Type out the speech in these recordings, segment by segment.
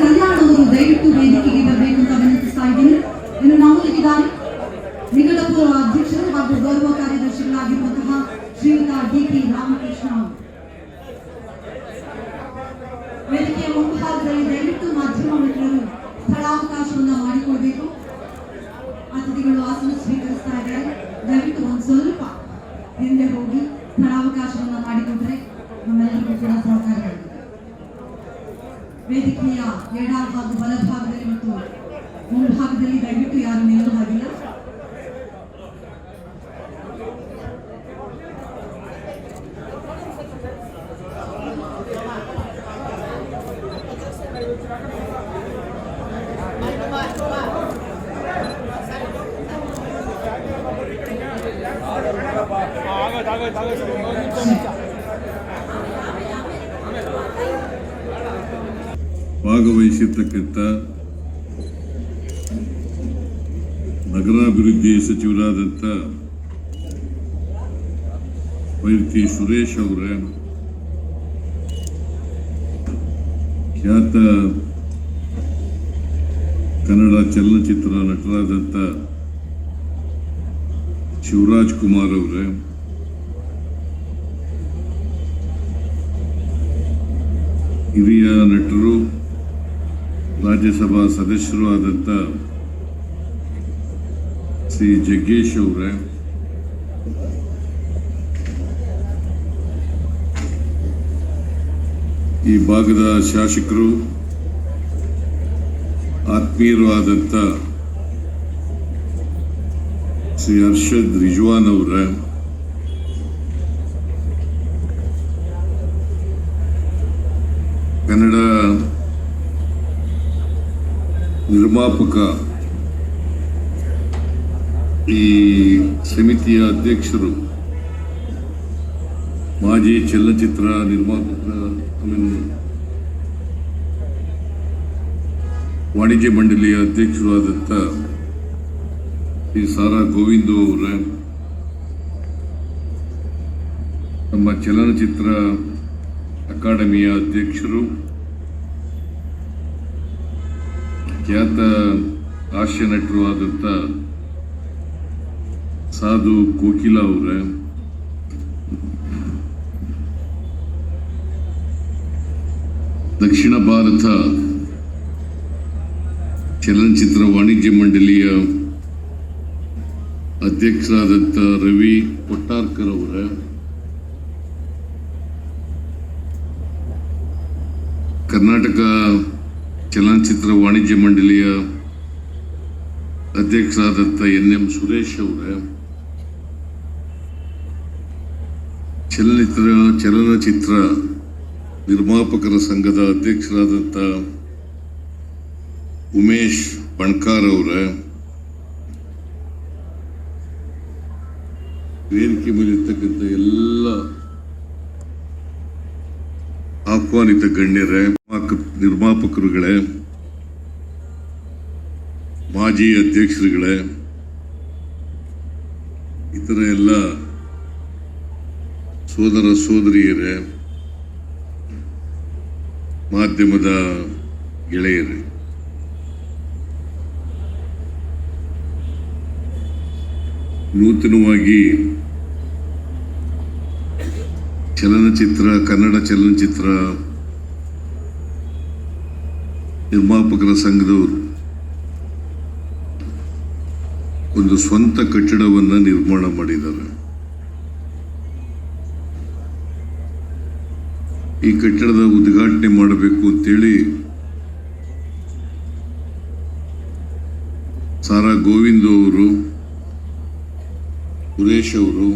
ಕಲ್ಯಾಣ್ ದಯವಿಟ್ಟು ವೇದಿಕೆಗೆ ಬರಬೇಕು ಅಂತ ವಿನಂತಿಸ್ತಾ ಇದ್ದೀನಿ. ಇನ್ನು ನಮ್ಮೊಂದಿಗಿದ್ದಾರೆ ನಿಗಳಪುರ ಅಧ್ಯಕ್ಷರು ಹಾಗೂ ಗೌರವ ಕಾರ್ಯದರ್ಶಿಗಳಾಗಿರುವಂತಹ ಶ್ರೀಯುತ ಡಿ ಕೆ ರಾಮಕೃಷ್ಣ ವೇದಿಕೆಯ ಮುಂಭಾಗದಲ್ಲಿ ದಯವಿಟ್ಟು ಮಾಧ್ಯಮ ಮಿತ್ರರು ಸ್ಥಳಾವಕಾಶವನ್ನು ಮಾಡಿಕೊಳ್ಬೇಕು ಅತಿಥಿಗಳು ಆಸನ ಸ್ವೀಕರಿಸ್ತಾ ಇದ್ದಾರೆ. ದಯವಿಟ್ಟು ಒಂದು ಸ್ವಲ್ಪ ಹಿಂದೆ ಹೋಗಿ ಸ್ಥಳಾವಕಾಶವನ್ನು ಮಾಡಿಕೊಂಡ್ರೆ ನಮ್ಮೆಲ್ಲರಿಗೂ ಕೂಡ ವೇದಿಕೆಯ ಎಡ ಹಾಗೂ ಬಲಭಾಗದಲ್ಲಿ ಮತ್ತು ಮುಂಭಾಗದಲ್ಲಿ ದಯವಿಟ್ಟು ಯಾರು ನಿಲ್ಲುವ ಹಾಗಿಲ್ಲ. ಆಗತ್ತೆ ಆಗತ್ತೆ ಆಗತ್ತೆ ಭಾಗವಹಿಸಿರ್ತಕ್ಕಂಥ ನಗರಾಭಿವೃದ್ಧಿ ಸಚಿವರಾದಂಥ ವೈರ್ತಿ ಸುರೇಶ್ ಅವರ, ಖ್ಯಾತ ಕನ್ನಡ ಚಲನಚಿತ್ರ ನಟರಾದಂಥ ಶಿವರಾಜ್ ಕುಮಾರ್ ಅವರೇ, ಹಿರಿಯ ನಟರು ರಾಜ್ಯಸಭಾ ಸದಸ್ಯರು ಆದಂಥ ಶ್ರೀ ಜಗ್ಗೇಶ್ ಅವರೇ. ಈ ಭಾಗದ ಶಾಸಕರು, ಆತ್ಮೀಯರು ಆದಂಥ ಶ್ರೀ ಹರ್ಷದ್ ರಿಜ್ವಾನ್ ಅವರೇ. ಕನ್ನಡ ನಿರ್ಮಾಪಕ ಈ ಸಮಿತಿಯ ಅಧ್ಯಕ್ಷರು, ಮಾಜಿ ಚಲನಚಿತ್ರ ನಿರ್ಮಾಪಕ ವಾಣಿಜ್ಯ ಮಂಡಳಿಯ ಅಧ್ಯಕ್ಷರು ಆದಂಥ ಶ್ರೀ ಸಾರಾ ಗೋವಿಂದು ಅವರ ನಮ್ಮ ಚಲನಚಿತ್ರ ಅಕಾಡೆಮಿಯ ಅಧ್ಯಕ್ಷರು ಖ್ಯಾತ ಹಾಸ್ಯ ನಟರು ಆದಂಥ ಸಾಧು ಕೋಕಿಲ ಅವರೇ. ದಕ್ಷಿಣ ಭಾರತ ಚಲನಚಿತ್ರ ವಾಣಿಜ್ಯ ಮಂಡಳಿಯ ಅಧ್ಯಕ್ಷರಾದಂಥ ರವಿ ಕೊಟ್ಟಾರ್ಕರ್ ಅವರ. ಕರ್ನಾಟಕ ಚಲನಚಿತ್ರ ವಾಣಿಜ್ಯ ಮಂಡಳಿಯ ಅಧ್ಯಕ್ಷರಾದಂಥ ಎನ್ ಎಂ ಸುರೇಶ್ ಅವರೇ, ಚಲನಚಿತ್ರ ಚಲನಚಿತ್ರ ನಿರ್ಮಾಪಕರ ಸಂಘದ ಅಧ್ಯಕ್ಷರಾದಂಥ ಉಮೇಶ್ ಬಣ್ಕಾರ್ ಅವರೇ, ವೇದಿಕೆ ಮೇಲಿರ್ತಕ್ಕಂಥ ಎಲ್ಲ ಆಹ್ವಾನಿತ ಗಣ್ಯರೇ ನಿರ್ಮಾಕ- ನಿರ್ಮಾಪಕರುಗಳೇ ಮಾಜಿ ಅಧ್ಯಕ್ಷರುಗಳೇ ಇತರ ಎಲ್ಲ ಸೋದರ ಸೋದರಿಯರೇ ಮಾಧ್ಯಮದ ಗೆಳೆಯರೇ ನೂತನವಾಗಿ ಚಲನಚಿತ್ರ ಕನ್ನಡ ಚಲನಚಿತ್ರ ನಿರ್ಮಾಪಕರ ಸಂಘದವರು ಒಂದು ಸ್ವಂತ ಕಟ್ಟಡವನ್ನು ನಿರ್ಮಾಣ ಮಾಡಿದ್ದಾರೆ. ಈ ಕಟ್ಟಡದ ಉದ್ಘಾಟನೆ ಮಾಡಬೇಕು ಅಂತೇಳಿ ಸಾರಾ ಗೋವಿಂದ ಅವರು, ಸುರೇಶ್ ಅವರು,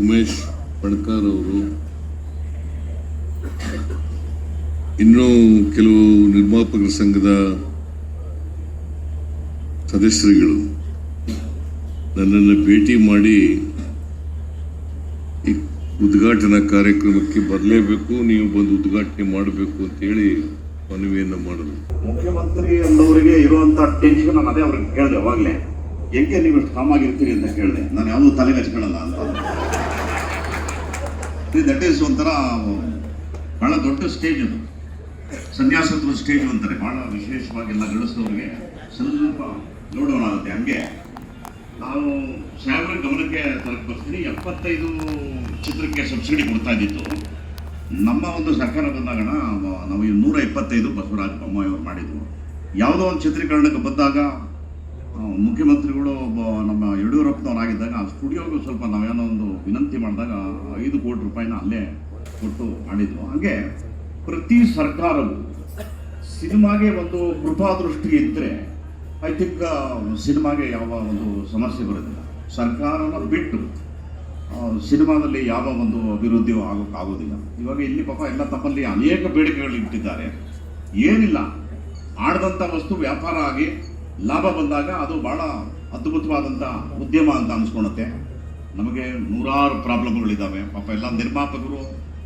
ಉಮೇಶ್ ಪಣ್ಕಾರ್ ಅವರು ಇನ್ನೂ ಕೆಲವು ನಿರ್ಮಾಪಕರ ಸಂಘದ ಸದಸ್ಯರುಗಳು ನನ್ನನ್ನು ಭೇಟಿ ಮಾಡಿ ಈ ಉದ್ಘಾಟನಾ ಕಾರ್ಯಕ್ರಮಕ್ಕೆ ಬರಲೇಬೇಕು, ನೀವು ಬಂದು ಉದ್ಘಾಟನೆ ಮಾಡಬೇಕು ಅಂತೇಳಿ ಮನವಿಯನ್ನು ಮಾಡಿದ್ರು. ಮುಖ್ಯಮಂತ್ರಿ ಅನ್ನೋರಿಗೆ ಇರುವಂತ ಟೆನ್ಷನ್ ನಾನು ಅದೇ ಅವ್ರಿಗೆ ಕೇಳಿದೆ ಅವಾಗಲೇ. ಹೆಂಗೆ ನೀವು ಇಷ್ಟು ಕಾಮ್ ಆಗಿರ್ತೀರಿ ಅಂತ ಕೇಳಿದೆ. ನಾನು ಯಾವುದೂ ತಲೆಗೆ ಹಚ್ಕೊಳ್ಳಲ್ಲ ಅಂತ. ದಟ್ ಈಸ್ ಒಂಥರ ಬಹಳ ದೊಡ್ಡ ಸ್ಟೇಜ್ ಅದು. ಸನ್ಯಾಸತ್ವ ಸ್ಟೇಜ್ ಅಂತಾರೆ ವಿಶೇಷವಾಗಿ ಎಲ್ಲ ಗಳಿಸಿದವ್ರಿಗೆ ಸ್ವಲ್ಪ ನೋಡೋಣ ಆಗುತ್ತೆ ಹಂಗೆ ನಾವು ಸಾಹೇಬ್ರ ಗಮನಕ್ಕೆ ತರಕ್ಕೆ ಬರ್ತೀನಿ. ಎಪ್ಪತ್ತೈದು ಚಿತ್ರಕ್ಕೆ ಸಬ್ಸಿಡಿ ಕೊಡ್ತಾ ಇದ್ದಿತ್ತು. ನಮ್ಮ ಒಂದು ಸರ್ಕಾರ ಬಂದಾಗ ನಾವು ನೂರ ಇಪ್ಪತ್ತೈದು ಬಸವರಾಜ ಬೊಮ್ಮಾಯಿಯವರು ಮಾಡಿದ್ರು ಯಾವುದೋ ಒಂದು ಚಿತ್ರೀಕರಣಕ್ಕೆ ಬಂದಾಗ ಮುಖ್ಯಮಂತ್ರಿಗಳು ಒಬ್ಬ ನಮ್ಮ ಯಡಿಯೂರಪ್ಪನವರಾಗಿದ್ದಾಗ ಆ ಸ್ಟುಡಿಯೋಗೂ ಸ್ವಲ್ಪ ನಾವೇನೋ ಒಂದು ವಿನಂತಿ ಮಾಡಿದಾಗ ಐದು ಕೋಟಿ ರೂಪಾಯಿನ ಅಲ್ಲೇ ಕೊಟ್ಟು ಮಾಡಿದ್ವು. ಹಾಗೆ ಪ್ರತಿ ಸರ್ಕಾರವು ಸಿನಿಮಾಗೆ ಒಂದು ಕೃಪಾದೃಷ್ಟಿ ಇದ್ದರೆ ಐ ಥಿಂಕ್ ಸಿನಿಮಾಗೆ ಯಾವ ಒಂದು ಸಮಸ್ಯೆ ಬರುತ್ತಿಲ್ಲ ಸರ್ಕಾರನ ಬಿಟ್ಟು ಸಿನಿಮಾದಲ್ಲಿ ಯಾವ ಒಂದು ಅಭಿವೃದ್ಧಿಯೂ ಆಗೋಕ್ಕಾಗೋದಿಲ್ಲ ಇವಾಗ ಇಲ್ಲಿ ಪಾಪ ಎಲ್ಲ ತಮ್ಮಲ್ಲಿ ಅನೇಕ ಬೇಡಿಕೆಗಳು ಇಟ್ಟಿದ್ದಾರೆ. ಏನಿಲ್ಲ ಆಡದಂಥ ವಸ್ತು ವ್ಯಾಪಾರ ಆಗಿ ಲಾಭ ಬಂದಾಗ ಅದು ಭಾಳ ಅದ್ಭುತವಾದಂಥ ಉದ್ಯಮ ಅಂತ ಅನಿಸ್ಕೊಳತ್ತೆ ನಮಗೆ ನೂರಾರು ಪ್ರಾಬ್ಲಮ್ಗಳಿದ್ದಾವೆ ಪಾಪ ಎಲ್ಲ ನಿರ್ಮಾಪಕರು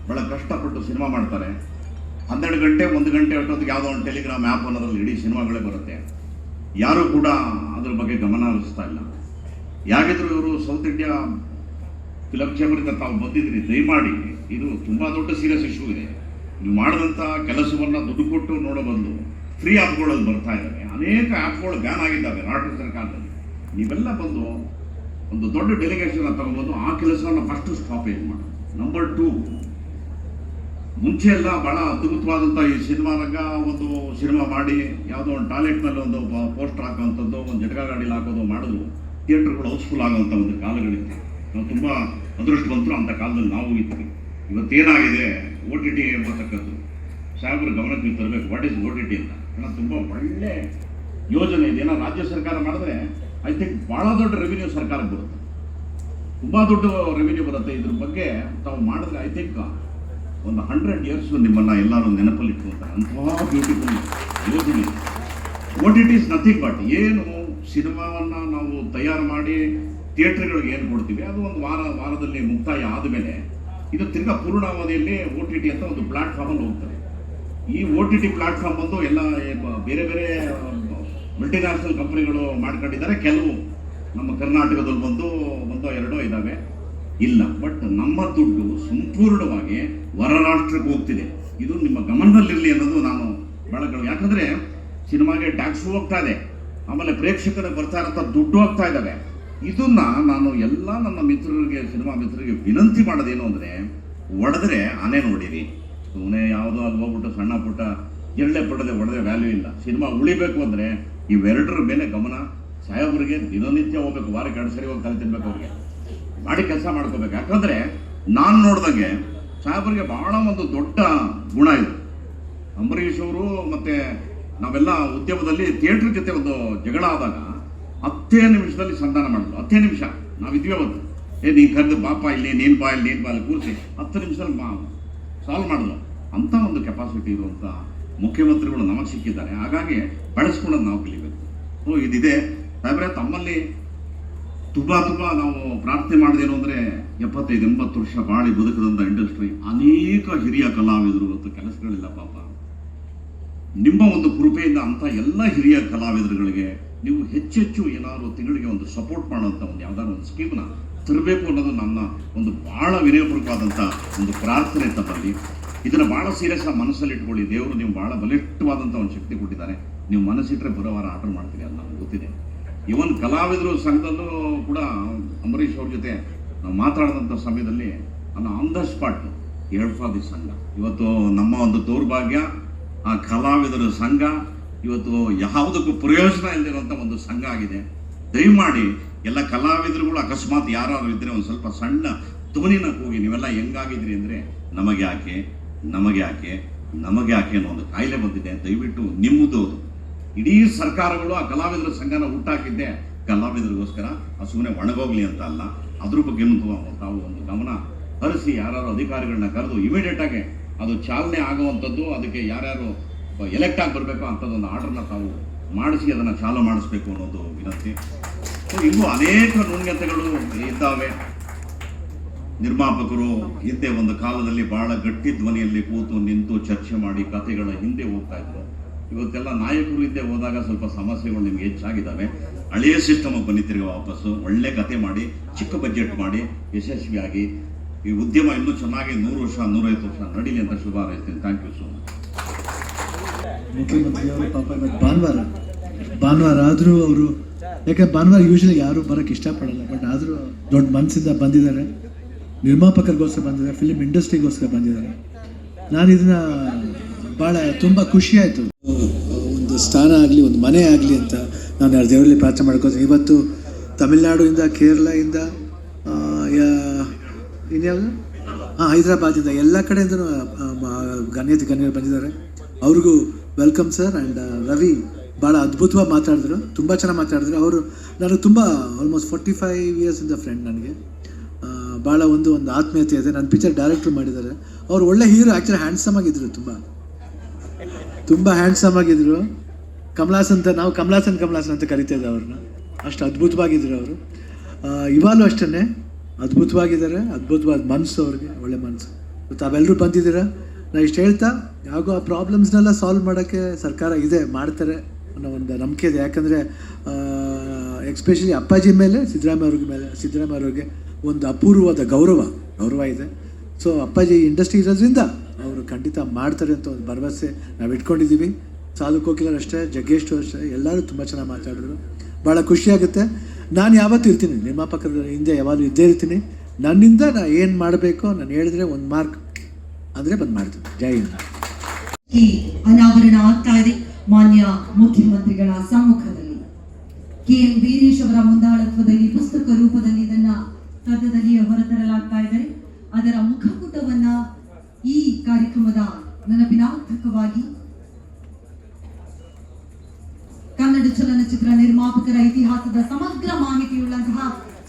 ಭಾಳ ಕಷ್ಟಪಟ್ಟು ಸಿನಿಮಾ ಮಾಡ್ತಾರೆ. ಹನ್ನೆರಡು ಗಂಟೆ, ಒಂದು ಗಂಟೆ ಅಷ್ಟೊತ್ತಿಗೆ ಯಾವುದೋ ಒಂದು ಟೆಲಿಗ್ರಾಮ್ ಆ್ಯಪ್ ಅನ್ನೋದ್ರಲ್ಲಿ ಇಡೀ ಸಿನಿಮಾಗಳೇ ಬರುತ್ತೆ. ಯಾರೂ ಕೂಡ ಅದ್ರ ಬಗ್ಗೆ ಗಮನ ಹರಿಸ್ತಾ ಇಲ್ಲ. ಯಾಕಿದ್ರು ಇವರು ಸೌತ್ ಇಂಡಿಯಾ ಫಿಲಮ್ ಚೇಂಬರಿಂದ ತಾವು ಬಂದಿದ್ದೀರಿ ದಯಮಾಡಿ. ಇದು ತುಂಬ ದೊಡ್ಡ ಸೀರಿಯಸ್ ಇಶ್ಯೂ ಇದೆ. ನೀವು ಮಾಡಿದಂಥ ಕೆಲಸವನ್ನು ದುಡ್ಡು ಕೊಟ್ಟು ನೋಡೋ ಫ್ರೀ ಆ್ಯಪ್ಗಳಲ್ಲಿ ಬರ್ತಾ ಇದ್ದಾವೆ ಅನೇಕ ಆ್ಯಪ್ಗಳು ಬ್ಯಾನ್ ಆಗಿದ್ದಾವೆ ರಾಷ್ಟ್ರ ಸರ್ಕಾರದಲ್ಲಿ. ನೀವೆಲ್ಲ ಬಂದು ಒಂದು ದೊಡ್ಡ ಡೆಲಿಗೇಷನ್ ತಗೊಂಡ್ಬಂದು ಆ ಕೆಲಸವನ್ನು ಫಸ್ಟ್ ಸ್ಟಾಪೇಜ್ ಮಾಡಿ? ನಂಬರ್ ಟೂ ಮುಂಚೆ ಎಲ್ಲ ಬಹಳ ಅದ್ಭುತವಾದಂಥ ಈ ಸಿನಿಮಾ ರಂಗ ಒಂದು ಸಿನಿಮಾ ಮಾಡಿ ಯಾವುದೋ ಒಂದು ಟಾಯ್ಲೆಟ್ ಮೇಲೆ ಒಂದು ಪೋಸ್ಟರ್ ಹಾಕೋವಂಥದ್ದು, ಒಂದು ಜಟಕ ಗಾಡಿಲಿ ಹಾಕೋದು ಮಾಡಿದ್ರು. ಥಿಯೇಟ್ರ್ಗಳು ಹೌಸ್ಫುಲ್ ಆಗೋವಂಥ ಒಂದು ಕಾಲಗಳಿತ್ತು. ನಾವು ತುಂಬ ಅದೃಷ್ಟವಂತರು ಅಂಥ ಕಾಲದಲ್ಲಿ ನಾವು ಇದ್ವಿ. ಇವತ್ತೇನಾಗಿದೆ? ಓ ಟಿ ಟಿ ಎಂಬತಕ್ಕದ್ದು. ಸಾಹೇಬ್ರ ಗಮನಕ್ಕೆ ನೀವು ತರಬೇಕು. What is O T T ಅಂತ. ಏನೋ ತುಂಬ ಒಳ್ಳೆ ಯೋಜನೆ ಇದೆ. ಏನೋ ರಾಜ್ಯ ಸರ್ಕಾರ ಮಾಡಿದ್ರೆ ಐ ಥಿಂಕ್ ಭಾಳ ದೊಡ್ಡ ರೆವಿನ್ಯೂ ಸರ್ಕಾರಕ್ಕೆ ಬರುತ್ತೆ. ತುಂಬ ದೊಡ್ಡ ರೆವಿನ್ಯೂ ಬರುತ್ತೆ. ಇದ್ರ ಬಗ್ಗೆ ತಾವು ಮಾಡಿದ್ರೆ ಐ ಥಿಂಕ್ ಒಂದು ಹಂಡ್ರೆಡ್ ಇಯರ್ಸ್ ನಿಮ್ಮನ್ನ ಎಲ್ಲರೂ ನೆನಪಲ್ಲಿ ಇಟ್ಕೊಳ್ತಾರೆ ಅಂತಹ ಬ್ಯೂಟಿಫುಲ್ ಯೋಜನೆ. What it is nothing but ಏನು ಸಿನಿಮಾವನ್ನ ನಾವು ತಯಾರು ಮಾಡಿ ಥಿಯೇಟ್ರ್ಗಳಿಗೆ ಏನು ಕೊಡ್ತೀವಿ? ಅದು ಒಂದು ವಾರ, ವಾರದಲ್ಲಿ ಮುಕ್ತಾಯ ಆದಮೇಲೆ ಇದು ತಿರ್ಗಾ ಪೂರ್ಣಾವಧಿಯಲ್ಲಿ ಓ ಟಿ ಟಿ ಅಂತ ಒಂದು ಪ್ಲಾಟ್ಫಾರ್ಮಲ್ಲಿ ಹೋಗ್ತದೆ. ಈ ಓ ಟಿ ಟಿ ಪ್ಲಾಟ್ಫಾರ್ಮ್ ಬಂದು ಎಲ್ಲ ಬೇರೆ ಬೇರೆ ಬೇರೆ ಮಲ್ಟಿನ್ಯಾಷನಲ್ ಕಂಪ್ನಿಗಳು ಮಾಡ್ಕೊಂಡಿದ್ದಾರೆ. ಕೆಲವು ನಮ್ಮ ಕರ್ನಾಟಕದಲ್ಲಿ ಬಂದು, ಒಂದೋ ಎರಡೋ ಇದ್ದಾವೆ ಇಲ್ಲ ಬಟ್ ನಮ್ಮ ದುಡ್ಡು ಸಂಪೂರ್ಣವಾಗಿ ಹೊರ ರಾಷ್ಟ್ರಕ್ಕೆ ಹೋಗ್ತಿದೆ ಇದು ನಿಮ್ಮ ಗಮನದಲ್ಲಿರಲಿ ಅನ್ನೋದು ನಾನು ಬಹಳ ಯಾಕಂದರೆ ಸಿನಿಮಾಗೆ ಟ್ಯಾಕ್ಸ್ ಹೋಗ್ತಾ ಇದೆ. ಆಮೇಲೆ ಪ್ರೇಕ್ಷಕರ ಬರ್ತಾ ಇರೋಂಥ ದುಡ್ಡು ಹೋಗ್ತಾ ಇದ್ದಾವೆ. ಇದನ್ನ ನಾನು ಎಲ್ಲ ನನ್ನ ಮಿತ್ರರಿಗೆ, ಸಿನಿಮಾ ಮಿತ್ರರಿಗೆ ವಿನಂತಿ ಮಾಡೋದೇನು ಅಂದರೆ, ಒಡೆದ್ರೆ ಆನೆ ನೋಡಿರಿ. ಸುಮ್ಮನೆ ಯಾವುದೋ ಅಲ್ಲಿ ಹೋಗ್ಬಿಟ್ಟು ಸಣ್ಣ ಪುಟ್ಟ, ಎಳ್ಳೆ ಪಡೆದೆ ಒಡೆದ್ರೆ ವ್ಯಾಲ್ಯೂ ಇಲ್ಲ. ಸಿನಿಮಾ ಉಳಿಬೇಕು ಅಂದರೆ ಇವೆರಡರ ಮೇಲೆ ಗಮನ. ಸಾಹೇಬರಿಗೆ ದಿನನಿತ್ಯ ಹೋಗ್ಬೇಕು, ವಾರಕ್ಕೆ ಎರಡು ಸರಿ ಹೋಗಿ ಕಲೆ ತಿನ್ಬೇಕು ಅವ್ರಿಗೆ. ಮಾಡಿ ಕೆಲಸ ಮಾಡ್ಕೋಬೇಕು. ಯಾಕಂದರೆ ನಾನು ನೋಡ್ದಂಗೆ ಸಾಹೇಬರಿಗೆ ಬಹಳ ಒಂದು ದೊಡ್ಡ ಗುಣ ಇದೆ. ಅಂಬರೀಷ್ ಅವರು ಮತ್ತೆ ನಾವೆಲ್ಲ ಉದ್ಯಮದಲ್ಲಿ ಥಿಯೇಟರ್ ಜೊತೆ ಒಂದು ಜಗಳ ಆದಾಗ ಹತ್ತೇ ನಿಮಿಷದಲ್ಲಿ ಸಂಧಾನ ಮಾಡಿದ್ರು. ಹತ್ತೇ ನಿಮಿಷ. ನಾವಿದ್ವಿ ಅವತ್ತು. ಏ, ನೀನು ಕರೆದು ಬಾಪ, ಇಲ್ಲಿ ನೀನು ಬಾ, ಇಲ್ಲಿ ನೀನು ಬಾ ಇಲ್ಲಿ ಕೂರಿಸಿ. ಹತ್ತು ನಿಮಿಷದಲ್ಲಿ ಮಾ ಸಾಲ್ವ್ ಮಾಡಿದ್ರು ಅಂಥ ಒಂದು ಕೆಪಾಸಿಟಿ ಇರುವಂಥ ಮುಖ್ಯಮಂತ್ರಿಗಳು ನಮಗೆ ಸಿಕ್ಕಿದ್ದಾರೆ. ಹಾಗಾಗಿ ಬಳಸ್ಕೊಳ್ಳೋದು ನಾವು ಕಲಿಬೇಕು. ಓ ಇದಿದೆ. ಸಾಹೇಬ್ರೆ, ತಮ್ಮಲ್ಲಿ ತುಂಬ ತುಂಬ ನಾವು ಪ್ರಾರ್ಥನೆ ಮಾಡಿದೇನು ಅಂದರೆ ಎಪ್ಪತ್ತೈದು, ಎಂಬತ್ತು ವರ್ಷ ಬಾಳಿ ಬದುಕದಂಥ ಇಂಡಸ್ಟ್ರಿ ಅನೇಕ ಹಿರಿಯ ಕಲಾವಿದರು ಇವತ್ತು ಕೆಲಸಗಳಿಲ್ಲ ಪಾಪ. ನಿಮ್ಮ ಒಂದು ಕೃಪೆಯಿಂದ ಅಂಥ ಎಲ್ಲ ಹಿರಿಯ ಕಲಾವಿದರುಗಳಿಗೆ ನೀವು ಹೆಚ್ಚೆಚ್ಚು ಏನಾದರೂ ತಿಂಗಳಿಗೆ ಒಂದು ಸಪೋರ್ಟ್ ಮಾಡೋಂಥ ಒಂದು ಯಾವ್ದಾದ್ರು ಒಂದು ಸ್ಕೀಮ್ನ ತರಬೇಕು ಅನ್ನೋದು ನನ್ನ ಒಂದು ಭಾಳ ವಿನಯಪೂರ್ವಕವಾದಂಥ ಒಂದು ಪ್ರಾರ್ಥನೆ ತಮ್ಮಲ್ಲಿ ಇದನ್ನು ಭಾಳ ಸೀರಿಯಸ್ ಆಗಿ ಮನಸ್ಸಲ್ಲಿ ಇಟ್ಕೊಳ್ಳಿ. ದೇವರು ನೀವು ಭಾಳ ಬಲಿಷ್ಠವಾದಂಥ ಒಂದು ಶಕ್ತಿ ಕೊಟ್ಟಿದ್ದಾರೆ. ನೀವು ಮನಸ್ಸಿಟ್ಟರೆ ಬರೋವಾರ ಆರ್ಡರ್ ಮಾಡ್ತೀರಿ ಅದು ನಾನು ಗೊತ್ತಿದೆ. ಇವನ್ ಕಲಾವಿದರು ಸಂಘದಲ್ಲೂ ಕೂಡ ಅಂಬರೀಷ್ ಅವ್ರ ಜೊತೆ ನಾವು ಮಾತಾಡಿದಂಥ ಸಮಯದಲ್ಲಿ ನಾನು ಆನ್ ದ ಸ್ಪಾಟ್ ದಿ ಸಂಘ. ಇವತ್ತು ನಮ್ಮ ಒಂದು ದೌರ್ಭಾಗ್ಯ, ಆ ಕಲಾವಿದರ ಸಂಘ, ಇವತ್ತು ಯಾವುದಕ್ಕೂ ಪ್ರಯೋಜನ ಇಲ್ಲದಿರುವಂಥ ಒಂದು ಸಂಘ ಆಗಿದೆ. ದಯಮಾಡಿ ಎಲ್ಲ ಕಲಾವಿದರುಗಳು ಅಕಸ್ಮಾತ್ ಯಾರಾದ್ರೂ ಇದ್ದರೆ ಒಂದು ಸ್ವಲ್ಪ ಸಣ್ಣ ತೋನಿನ ಕೂಗಿ, ನೀವೆಲ್ಲ ಹೆಂಗಾಗಿದ್ರಿ ಅಂದರೆ ನಮಗೆ ಯಾಕೆ ನಮಗೆ ಯಾಕೆ ನಮಗೆ ಯಾಕೆ ಅನ್ನೋ ಒಂದು ಕಾಯಿಲೆ ಬಂದಿದೆ. ದಯವಿಟ್ಟು ನಿಮ್ಮದು ಇಡೀ ಸರ್ಕಾರಗಳು ಆ ಕಲಾವಿದರ ಸಂಘನ ಹುಟ್ಟಾಕಿದ್ದೆ. ಕಲಾವಿದರಿಗೋಸ್ಕರ ಆ ಸುಮ್ಮನೆ ಒಣಗೋಗ್ಲಿ ಅಂತ ಅಲ್ಲ. ಅದ್ರ ಬಗ್ಗೆ ತಾವು ಒಂದು ಗಮನ ಹರಿಸಿ ಯಾರು ಅಧಿಕಾರಿಗಳನ್ನ ಕರೆದು ಇಮಿಡಿಯೇಟ್ ಆಗಿ ಅದು ಚಾಲನೆ ಆಗುವಂಥದ್ದು, ಅದಕ್ಕೆ ಯಾರ್ಯಾರು ಎಲೆಕ್ಟ್ ಆಗಿ ಬರಬೇಕು ಅಂಥದ್ದೊಂದು ಆರ್ಡರ್ನ ತಾವು ಮಾಡಿಸಿ ಅದನ್ನು ಚಾಲು ಮಾಡಿಸ್ಬೇಕು ಅನ್ನೋದು ವಿನಂತಿ. ಸೊ ಇನ್ನೂ ಅನೇಕ ನ್ಯೂನ್ಯತೆಗಳು ಇದ್ದಾವೆ. ನಿರ್ಮಾಪಕರು ಹಿಂದೆ ಒಂದು ಕಾಲದಲ್ಲಿ ಬಹಳ ಗಟ್ಟಿ ಧ್ವನಿಯಲ್ಲಿ ಕೂತು ನಿಂತು ಚರ್ಚೆ ಮಾಡಿ ಕಥೆಗಳ ಹಿಂದೆ ಹೋಗ್ತಾ ಇದ್ರು. ಇವತ್ತೆಲ್ಲ ನಾಯಕರು ಇದ್ದೆ ಹೋದಾಗ ಸ್ವಲ್ಪ ಸಮಸ್ಯೆಗಳು ನಿಮ್ಗೆ ಹೆಚ್ಚಾಗಿದ್ದಾವೆ. ಹಳೆಯ ಸಿಸ್ಟಮ್ ಬನ್ನಿ ತಿರ್ಗಿ ವಾಪಸ್ಸು ಒಳ್ಳೆ ಕತೆ ಮಾಡಿ, ಚಿಕ್ಕ ಬಜೆಟ್ ಮಾಡಿ, ಯಶಸ್ವಿಯಾಗಿ. ಈ ಉದ್ಯಮ ಇನ್ನೂ ಚೆನ್ನಾಗಿ ನೂರು ವರ್ಷ, ನೂರೈವತ್ತು ವರ್ಷ ನಡೀಲಿ ಅಂತ ಶುಭ ಹಾರೈಸ್ತೀನಿ. ಥ್ಯಾಂಕ್ ಯು ಸೋ ಮಚ್ ಪಾಪ ಭಾನುವಾರ. ಭಾನುವಾರ ಆದರೂ ಅವರು, ಯಾಕೆ ಭಾನುವಾರ ಯೂಶಲಿ ಯಾರು ಬರೋಕ್ಕೆ ಇಷ್ಟಪಡಲ್ಲ ಬಟ್ ಆದರೂ ದೊಡ್ಡ ಮನಸ್ಸಿಂದ ಬಂದಿದ್ದಾರೆ. ನಿರ್ಮಾಪಕರಿಗೋಸ್ಕರ ಬಂದಿದ್ದಾರೆ ಫಿಲ್ಮ್ ಇಂಡಸ್ಟ್ರಿಗೋಸ್ಕರ ಬಂದಿದ್ದಾರೆ. ನಾನು ಇದನ್ನ ಭಾಳ ತುಂಬ ಖುಷಿ ಆಯಿತು. ಒಂದು ಸ್ಥಾನ ಆಗಲಿ, ಒಂದು ಮನೆ ಆಗಲಿ ಅಂತ ನಾನು ಯಾರು ದೇವರಲ್ಲಿ ಪ್ರಾರ್ಥನೆ ಮಾಡ್ಕೋತೀನಿ. ಇವತ್ತು ತಮಿಳ್ನಾಡಿಂದ ಕೇರಳದಿಂದ ಇನ್ಯಾವುದು? ಹಾಂ ಹೈದರಾಬಾದಿಂದ ಎಲ್ಲ ಕಡೆಯಿಂದ ಗಣ್ಯತೆ, ಗಣ್ಯರು ಬಂದಿದ್ದಾರೆ. ಅವ್ರಿಗೂ ವೆಲ್ಕಮ್ ಸರ್ ಆ್ಯಂಡ್ ರವಿ ಭಾಳ ಅದ್ಭುತವಾಗಿ ಮಾತಾಡಿದ್ರು. ತುಂಬ ಚೆನ್ನಾಗಿ ಮಾತಾಡಿದ್ರು. ಅವರು ನನಗೆ ತುಂಬ ಆಲ್ಮೋಸ್ಟ್ ಫೋರ್ಟಿ ಫೈವ್ ಇಯರ್ಸಿಂದ ಫ್ರೆಂಡ್ ನನಗೆ. ಭಾಳ ಒಂದು ಒಂದು ಆತ್ಮೀಯತೆ ಇದೆ. ನನ್ನ ಪಿಕ್ಚರ್ ಡೈರೆಕ್ಟ್ರು ಮಾಡಿದ್ದಾರೆ. ಅವ್ರು ಒಳ್ಳೆ ಹೀರೋ ಆ್ಯಕ್ಚುಲಿ ಹ್ಯಾಂಡ್ಸಮ್ ಆಗಿದ್ದರು ತುಂಬ. ತುಂಬ ಹ್ಯಾಂಡ್ಸಮ್ ಆಗಿದ್ರು. ಕಮಲಾಸ್ ಅಂತ, ನಾವು ಕಮಲಾಸನ್ ಕಮಲಾಸನ್ ಅಂತ ಕರಿತಿದ್ದೆ ಅವ್ರನ್ನ. ಅಷ್ಟು ಅದ್ಭುತವಾಗಿದ್ರು ಅವರು. ಇವಾಗಲೂ ಅಷ್ಟೇ ಅದ್ಭುತವಾಗಿದ್ದಾರೆ. ಅದ್ಭುತವಾದ ಮನಸ್ಸು ಅವ್ರಿಗೆ, ಒಳ್ಳೆ ಮನಸ್ಸು ತಾವೆಲ್ಲರೂ ಬಂದಿದ್ದೀರಾ? ನಾ ಇಷ್ಟು ಹೇಳ್ತಾ ಯಾವಾಗೂ ಆ ಪ್ರಾಬ್ಲಮ್ಸ್ನೆಲ್ಲ ಸಾಲ್ವ್ ಮಾಡೋಕ್ಕೆ ಸರ್ಕಾರ ಇದೆ, ಮಾಡ್ತಾರೆ ಅನ್ನೋ ಒಂದು ನಂಬಿಕೆ ಇದೆ. ಯಾಕಂದರೆ ಎಕ್ಸ್ಪೆಷಲಿ ಅಪ್ಪಾಜಿ ಮೇಲೆ, ಸಿದ್ದರಾಮಯ್ಯ ಅವ್ರಿಗೆ ಮೇಲೆ, ಸಿದ್ದರಾಮಯ್ಯ ಅವ್ರಿಗೆ ಒಂದು ಅಪೂರ್ವವಾದ ಗೌರವ ಗೌರವ ಇದೆ. ಸೊ ಅಪ್ಪಾಜಿ ಇಂಡಸ್ಟ್ರಿ ಇರೋದ್ರಿಂದ ಅವರು ಖಂಡಿತ ಮಾಡ್ತಾರೆ ಅಂತ ಒಂದು ಭರವಸೆ ನಾವು ಇಟ್ಕೊಂಡಿದ್ದೀವಿ ಸಾಲು ಕೋಕಿಲರು ಅಷ್ಟೇ ಜಗ್ಗೇಶ್ ಅಷ್ಟೇ, ಎಲ್ಲರೂ ತುಂಬ ಚೆನ್ನಾಗಿ ಮಾತಾಡಿದ್ರು. ಭಾಳ ಖುಷಿಯಾಗುತ್ತೆ ನಾನು ಯಾವತ್ತೂ ಇರ್ತೀನಿ. ನಿರ್ಮಾಪಕರ ಹಿಂದೆ ಯಾವಾಗಲೂ ಇದ್ದೇ ಇರ್ತೀನಿ. ನನ್ನಿಂದ ನಾನು ಏನು ಮಾಡಬೇಕು ನಾನು ಹೇಳಿದ್ರೆ ಒಂದು ಮಾರ್ಕ್ ಅಂದರೆ ಬಂದು ಮಾಡ್ತೀನಿ. ಜೈ ಹಿಂದ್. ಅನಾವರಣ ಆಗ್ತಾ ಇದೆ. ಮಾನ್ಯ ಮುಖ್ಯಮಂತ್ರಿಗಳ ಸಮ್ಮುಖದಲ್ಲಿ. ಕೆ ಎಂ ವೀರೇಶ್ ಅವರ ಮುಂದಾಳತ್ವದಲ್ಲಿ ಪುಸ್ತಕ ರೂಪದಲ್ಲಿ ಇದನ್ನ ಸದ್ಯದಲ್ಲಿ ಹೊರತರಲಾಗ್ತಾ ಇದೆ ಅದರ ಮುಖಪುಟವನ್ನ ಈ ಕಾರ್ಯಕ್ರಮದ ನೆನಪಿನಾರ್ಥಕವಾಗಿ ಕನ್ನಡ ಚಲನಚಿತ್ರ ನಿರ್ಮಾಪಕರ ಇತಿಹಾಸದ ಸಮಗ್ರ ಮಾಹಿತಿಯುಳ್ಳಂತಹ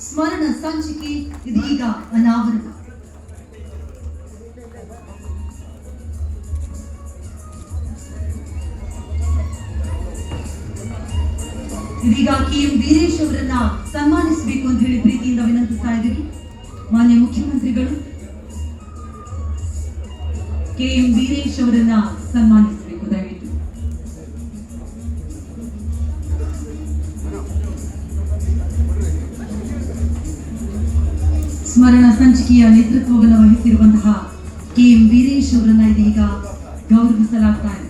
ಸ್ಮರಣ ಸಂಚಿಕೆ ಇದೀಗ ಅನಾವರಣ. ಇದೀಗ ಕೆ ಎಂ ವೀರೇಶ್ ಅವರನ್ನ ಸನ್ಮಾನಿಸಬೇಕು ಅಂತ ಹೇಳಿ ಪ್ರೀತಿಯಿಂದ ವಿನಂತಿಸ್ತಾ ಇದ್ದೀವಿ. ಮಾನ್ಯ ಮುಖ್ಯಮಂತ್ರಿಗಳು ಅವರನ್ನ ಸನ್ಮಾನಿಸಬೇಕು ದಯವಿಟ್ಟು ಸ್ಮರಣ ಸಂಚಿಕೆಯ ನೇತೃತ್ವವನ್ನು ವಹಿಸಿರುವಂತಹ ಕೆ ಎಂ ವೀರೇಶ್ ಅವರನ್ನ ಇದೀಗ ಗೌರವಿಸಲಾಗ್ತಾ ಇದೆ